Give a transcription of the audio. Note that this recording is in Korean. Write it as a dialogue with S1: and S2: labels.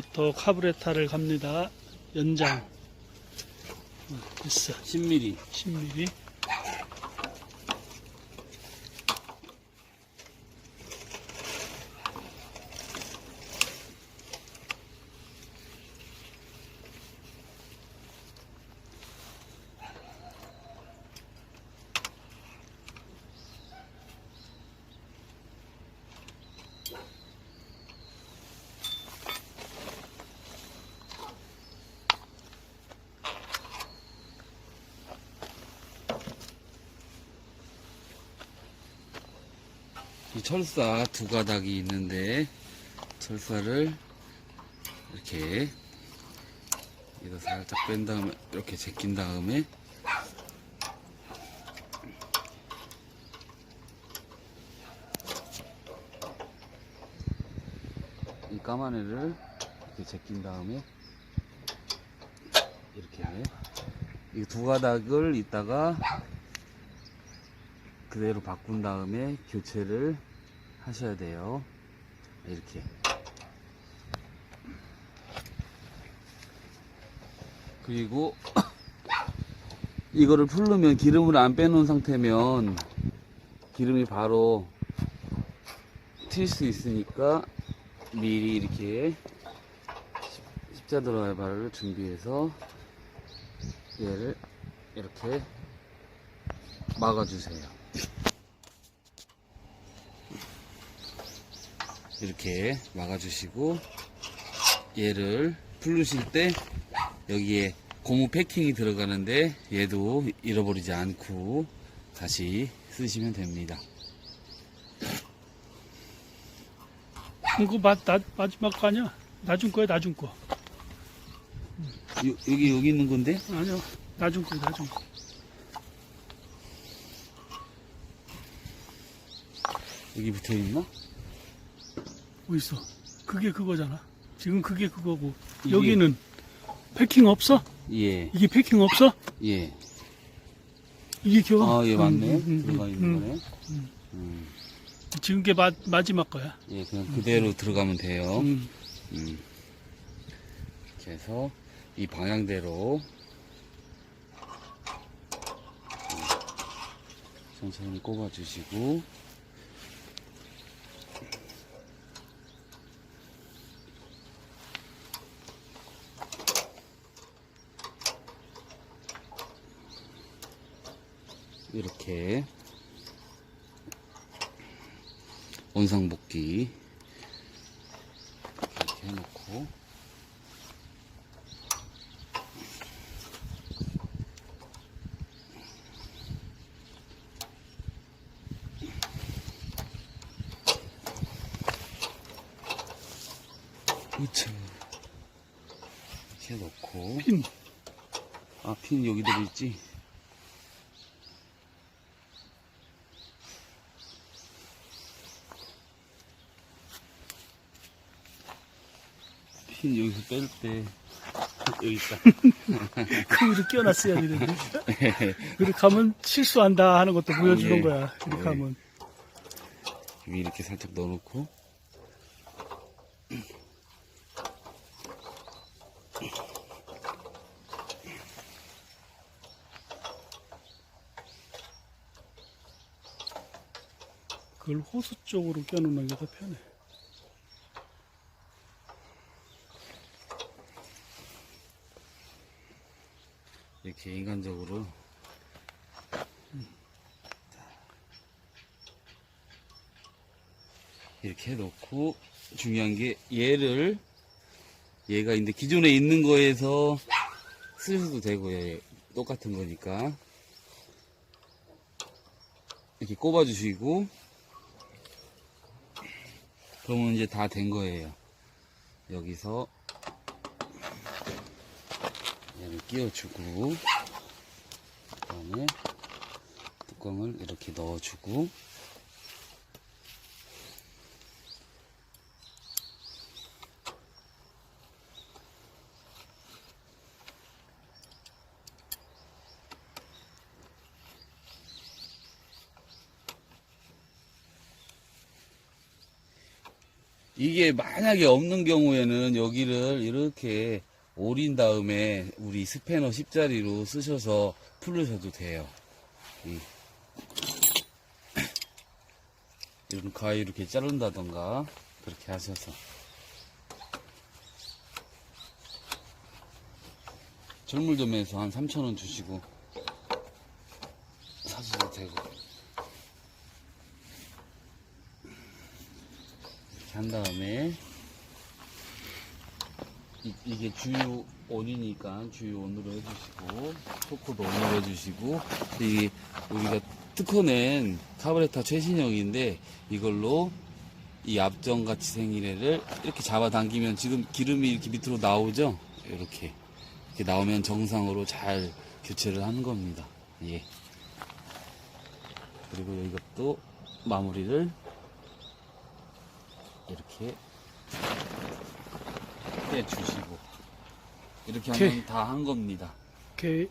S1: 부터 카브레타를 갑니다. 연장. 어, 됐어.
S2: 10mm
S1: 10mm.
S2: 이 철사 두 가닥이 있는데 철사를 이렇게 이거 살짝 뺀 다음에 이렇게 제낀 다음에 이 까만 애를 이렇게 제낀 다음에 이렇게 이 두 가닥을 이따가 그대로 바꾼 다음에 교체를 하셔야 돼요. 이렇게. 그리고 이거를 풀르면 기름을 안 빼놓은 상태면 기름이 바로 튈 수 있으니까 미리 이렇게 십- 십자 들어갈 발을 준비해서 얘를 이렇게 막아주세요. 이렇게 막아주시고 얘를 풀르실 때 여기에 고무 패킹이 들어가는데 얘도 잃어버리지 않고 다시 쓰시면 됩니다.
S1: 이거 마, 나, 마지막 거 아니야? 나중 거야, 나중 거.
S2: 요- 여기 여기 있는 건데
S1: 아니요. 나중 거, 나중 거.
S2: 여기 붙어 있나?
S1: 뭐 있어? 그게 그거잖아. 지금 그게 그거고.
S2: 이게-
S1: 여기는 패킹 없어?
S2: 예,
S1: 이게 패킹 없어?
S2: 예.
S1: 이게 겨우.
S2: 아, 예, 맞네.
S1: 음, 음,
S2: 들어가
S1: 음,
S2: 있는
S1: 음.
S2: 거네. 음,
S1: 지금 게 마, 마지막 거야.
S2: 예, 그냥 그대로 들어가면 돼요.
S1: 음.
S2: 음. 이렇게 해서 이 방향대로 음, 천천히 꼽아주시고 이렇게 원상복귀 이렇게 해놓고 우측 이렇게 놓고
S1: 핀.
S2: 아 핀 여기 들어있지 핀 여기서 뺄 때 여기 있다
S1: 그거를 끼워놨어야 되는데. 그렇게 하면 실수한다 하는 것도 보여주는
S2: 예.
S1: 거야. 이렇게
S2: 예.
S1: 하면.
S2: 여기 이렇게 살짝 넣어놓고
S1: 그걸 호수 쪽으로 껴놓는 게 더 편해.
S2: 이렇게 인간적으로. 이렇게 해놓고 중요한 게 얘를 얘가 이제 기존에 있는 거에서 쓰셔도 되고요. 얘 똑같은 거니까. 이렇게 꼽아 주시고. 그러면 이제 다 된 거예요. 여기서 얘를 끼워주고 그다음에 뚜껑을 이렇게 넣어주고. 이게 만약에 없는 경우에는 여기를 이렇게 오린 다음에 우리 스패너 10자리로 쓰셔서 풀으셔도 돼요. 이. 이런 가위 이렇게 자른다던가 그렇게 하셔서 철물점에서 한 3,000원 주시고 사셔도 되고 이렇게 한 다음에 이, 게 주요 온이니까 주요 온으로 해주시고 토크도 온으로 해주시고 이게 우리가 특허낸 카브레타 최신형인데 이걸로 이 앞정 같이 생긴 애를 이렇게 잡아당기면 지금 기름이 이렇게 밑으로 나오죠? 이렇게. 이렇게 나오면 정상으로 잘 교체를 하는 겁니다. 예. 그리고 이것도 마무리를 이렇게 떼주시고. 이렇게 하면
S1: 오케이.
S2: 다한 겁니다.
S1: 이렇게